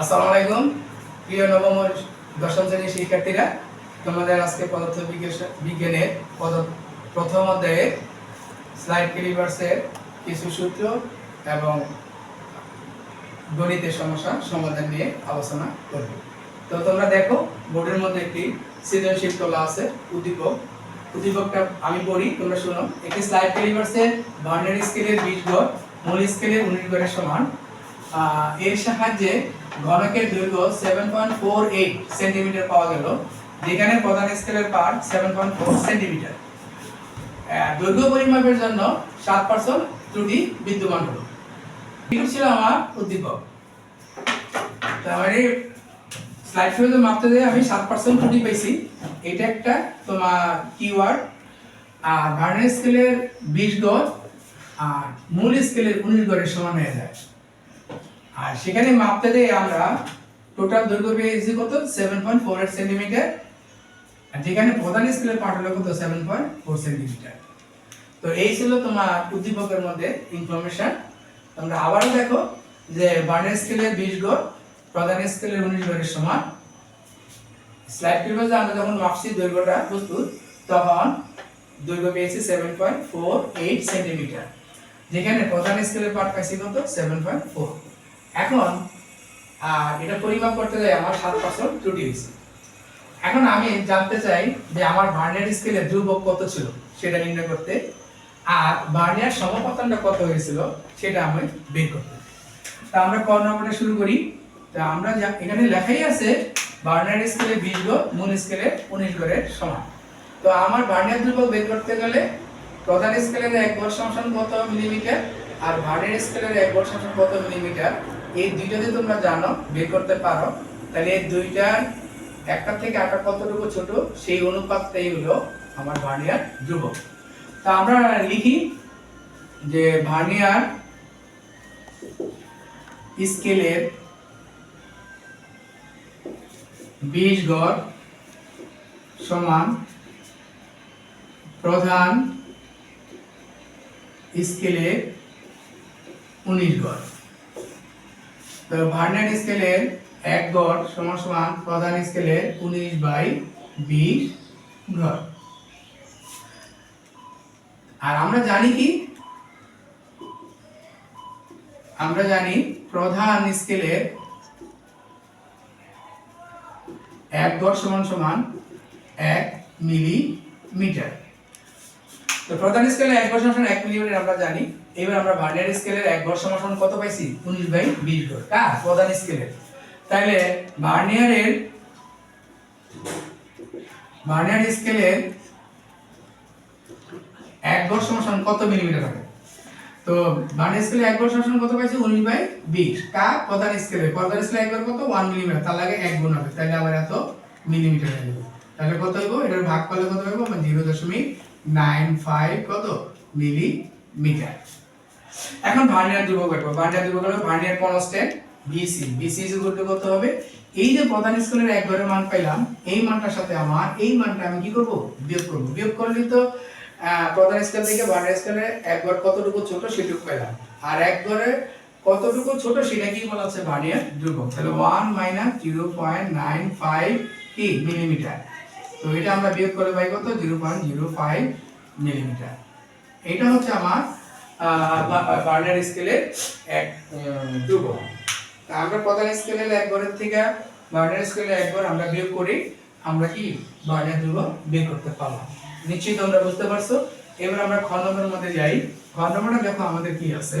আসসালামু আলাইকুম। প্রিয় নবম দশম শ্রেণির শিক্ষার্থীরা, তোমাদের আজকে পদার্থ বিজ্ঞানের প্রথম অধ্যায়ে স্লাইড ক্যালিভার্সের কিছু সূত্র এবং গণিতের সমস্যা সমাধান নিয়ে আলোচনা করব। তো তোমরা দেখো, বোর্ডের মধ্যে একটি সৃজনশীল তোলা আছে, উদ্দীপক। উদ্দীপকটা আমি পড়ি, তোমরা শোনো। একটি স্লাইড ক্যালিভার্সের ভার্নারি স্কেলের বিশ গড় মূল স্কেলের উনিশ গড়ের সমান। এর সাহায্যে ঘনকের দৈর্ঘ্য seven point four eight centimetre পাওয়া গেল, যেখানে প্রধান স্কেলের পার্ট সেভেন পয়েন্ট ফোর সেন্টিমিটার দৈর্ঘ্য পরিমাপের জন্য সাত পার্সেন্ট ত্রুটি বিদ্যমান হলো। এটুকু ছিল আমার উদ্দীপক। তো আমার এই স্লাইড শোতে মাপতে দিয়ে আমি সাত পার্সেন্ট ত্রুটি পেয়েছি। এটা একটা তোমার কিওয়ার্ড আর ভার্নার স্কেলের বিশ গড় আর মূল স্কেলের উনিশ গড়ের সমান হয়ে যায়। আর সেখানে মাপতে দিয়ে আমরা টোটাল দৈর্ঘ্য পেয়েছি কত? Seven point four eight centimetre আর যেখানে প্রধান স্কেলের পার্ট হলো কত? সেভেন পয়েন্ট ফোর সেন্টিমিটার তো এই ছিল তোমার উদ্দীপকের মধ্যে ইনফরমেশন তোমরা আবারও দেখো যে বার্নের স্কেলের বিশ গড় প্রধান স্কেলের উনিশ গড়ের সমান। স্লাইড প্রিভিয়াসে আমরা যখন মাপছি দৈর্ঘ্যটা প্রস্তুত, তখন দৈর্ঘ্য পেয়েছি seven point four eight centimetre যেখানে প্রধান স্কেলের পার্ট পাইছি কত? সেভেন পয়েন্ট ফোর এখন আর এটা পরিমাপ করতে যাই আমার সাত পার্সেন্ট ত্রুটি হয়েছে। এখন আমি জানতে চাই যে আমার ভার্নিয়ার স্কেলে ধ্রুবক কত ছিল, সেটা নির্ণয় করতে। আর ভার্নিয়ার সমপতনটা কত হয়েছিল, সেটা আমি বের করতে। তা আমরা ক নম্বরে শুরু করি। তা আমরা এখানে লেখাই আছে, ভার্নিয়ার স্কেলে বিশ গড় মূল স্কেলে উনিশ গড়ের সমান। তো আমার ভার্নিয়ার ধ্রুবক বের করতে গেলে প্রধান স্কেলের এক গড় কত মিলিমিটার, আর ভার্নিয়ার স্কেলের এক গড় কত মিলিমিটার এই দুইটা যদি তোমরা জানো, বের করতে পারো, তাহলে এই দুইটার একটা থেকে একটা কতটুকু ছোট, সেই অনুপাতটাই হলো আমার ভার্নিয়ার ধ্রুবক। তা আমরা লিখি যে ভার্নিয়ার স্কেলের বিশ গড় সমান প্রধান স্কেলের উনিশ গড়। তো ভার্নার স্কেলের এক গড় সমান সমান প্রধান স্কেলের উনিশ বাই বিশ গড় আর আমরা জানি কি? আমরা জানি প্রধান স্কেলের এক গড় সমান সমান এক মিলিমিটার। তো প্রধান স্কেলের এক গড় সমান এক মিলিমিটার আমরা জানি। এবার আমরা ভার্নিয়ার স্কেলের এক গড় সমান কত পাইছি? উনিশ বাই বিশ গড় কার প্রধান স্কেলের তাহলে ভার্নিয়ারের ভার্নিয়ার স্কেলের এক গড় সমান কত মিলিমিটার হবে? তো ভার্নিয়ার স্কেলে এক সমান কত পাইছি? উনিশ বাই বিশ। কার প্রধান স্কেলে প্রধান স্কেলে এক গড় কত? ওয়ান মিলিমিটার তার লাগে এক গুণ হবে। তাহলে আবার এত মিলিমিটার হয়ে তাহলে কত হইব? এটার ভাগ করলে কত হইব? জিরো দশমিক নাইন ফাইভ কত? মিলিমিটার এখন ভার্নিয়ার ধ্রুবক বের করব ভার্নিয়ার ধ্রুবক হলো vernier constant VC VC is equal কত হবে। এই যে প্রধান স্কেলের এক ঘরের মান পাইলাম, এই মানটার সাথে আমার, এই মানটা আমি কি করব? বিয়োগ করব। বিয়োগ করলে তো প্রধান স্কেল থেকে ভার্নিয়ার স্কেলের এক ঘর কতটুকু ছোট সেটুকু পেলাম আর এক ঘরে কতটুকু ছোট সেটা কি বলা হচ্ছে? ভার্নিয়ার ধ্রুবক তাহলে one minus zero point nine five কি মিলিমিটার তো এটা আমরা বিয়োগ করে পাই কত? Zero point zero five millimetre এটা হচ্ছে আমার বার্নার স্কেলের এক তা আমরা প্রধান স্কেলের এক ঘরের থেকে বার্নার স্কেলের এক ঘর আমরা বিয়োগ করি আমরা কি বার্নার ধ্রুবক বের করতে পারলাম নিশ্চয়ই তোমরা বুঝতে পারছ? এবার আমরা খ নম্বরের মধ্যে যাই। খ নম্বরটা দেখো আমাদের কি আছে।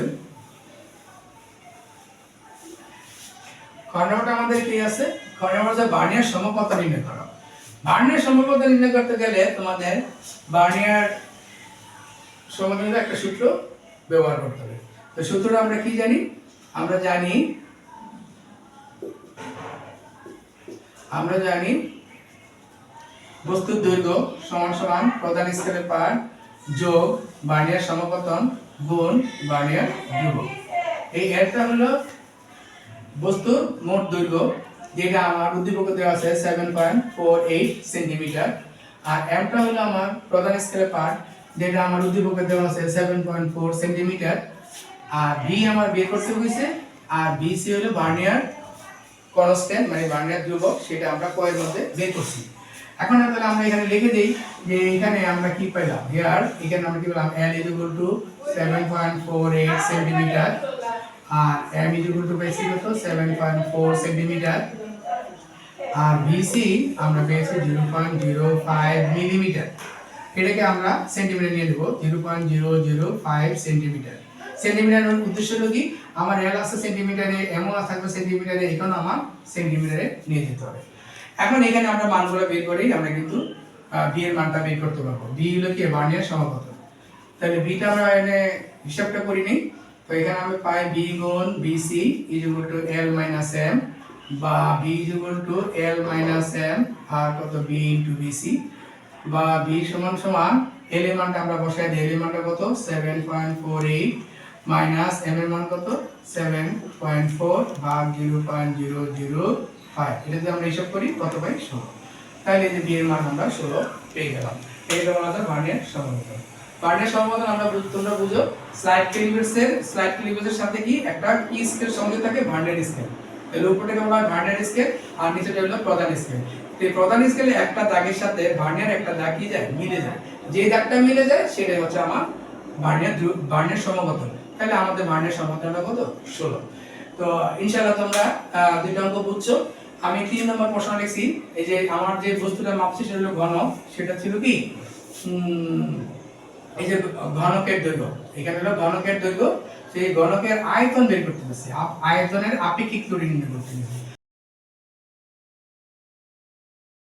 খ আমাদের কি আছে? খ নম্বর বার্নিয়ার সমপত নির্ণয় করো। বার্নিয়ার সমপত নির্ণয় করতে গেলে তোমাদের বার্নিয়ার সমাধানের একটা সূত্র ব্যবহার করতে হবে। তো সূত্রটা আমরা কি জানি? আমরা জানি আমরা জানি বস্তুর দৈর্ঘ্য সমান সমান প্রধান স্কেলের পার যোগ বার্নিয়ার সমপতন গুণ বার্নিয়ার ধ্রুবক। এই এরটা হলো বস্তুর মোট দৈর্ঘ্য, যেটা আমার উদ্দীপকে দেওয়া আছে seven point four eight centimetre আর এমটা হলো আমার প্রধান স্কেলের পার্ট যেটা আমার উদ্দীপকে দেওয়া আছে সেভেন পয়েন্ট ফোর সেন্টিমিটার আর বি আমার বের করতে হয়েছে আর বিসি হলো বার্নিয়ার কনস্ট্যান্ট মানে ভার্নিয়ার ধ্রুবক, সেটা আমরা কয়ের মধ্যে বের করছি। এখন তাহলে আমরা এখানে লিখে দেই যে এখানে আমরা কি পেলাম হিয়ার এখানে আমরা কি পেলাম? L is equal to 7.48 centimetre R M is equal to পেয়েছি কত? 7.4 সেন্টিমিটার আর VC আমরা পেয়েছি 0.05 মিলিমিটার এটাকে আমরা সেন্টিমিটার নিয়ে নেব। Zero point zero zero five centimetre সেন্টিমিটারের উদ্দেশ্য কি? আমার এল আছে সেন্টিমিটারে এমন থাকবে সেন্টিমিটারে এখন আমার সেন্টিমিটারে নিয়ে যেতে হবে। এখন এখানে আমরা মানগুলো বের করেই আমরা কিন্তু বি এর মানটা বের করতে পারব। বি হলো কি? বার্নিয়ার সমাপত তাহলে বিটা আমরা এখানে হিসাবটা করি নিই। তো এখানে আমরা পাই বি গুণ VC is equal to L minus M বা B is equal to L minus M আর কত? বি ইন্টু বিসি বা বি সমান সমান এল এর মানটা আমরা বসাই দিই। এল এর মানটা কত? Seven point four eight minus M এর মান কত? সেভেন পয়েন্ট ফোর ভাগ zero point zero zero five এটা যদি আমরা হিসাব করি, কত পাই? ষোলো। তাহলে যে বি এর মান আমরা ষোলো পেয়ে গেলাম। এই গেল আমাদের ভার্নিয়ার সমাধান। ভার্নিয়ার সমাধান আমরা তোমরা বুঝো স্লাইড ক্যালিপার্সের স্লাইড ক্যালিপার্সের সাথে কি একটা কি স্কেল সঙ্গে থাকে? ভার্নিয়ার স্কেল এর উপরটাকে বলা হয় ভার্নিয়ার স্কেল আর নিচেটা হলো প্রধান স্কেল এই প্রধান স্কেলে একটা দাগের সাথে ভার্নিয়ার একটা দাগ কি যায়? মিলে যায়। যে দাগটা মিলে যায়, সেটাই হচ্ছে আমার ভার্নিয়ার ভার্নিয়ার তাহলে আমাদের ভার্নিয়ার কত? ষোলো। তো ইনশাআল্লাহ তোমরা দুইটা অঙ্ক আমি তিন নম্বর প্রশ্ন লিখছি। এই যে আমার যে বস্তুটা মাপছি, সেটা হলো ঘন সেটা ছিল কি? এই যে ঘনকের দৈর্ঘ্য। এখানে হলো ঘনকের দৈর্ঘ্য। সেই ঘনকের আয়তন বের করতে দিচ্ছে আয়তনের আপেক্ষিক ত্রুটি নির্ণয় করতে দিচ্ছে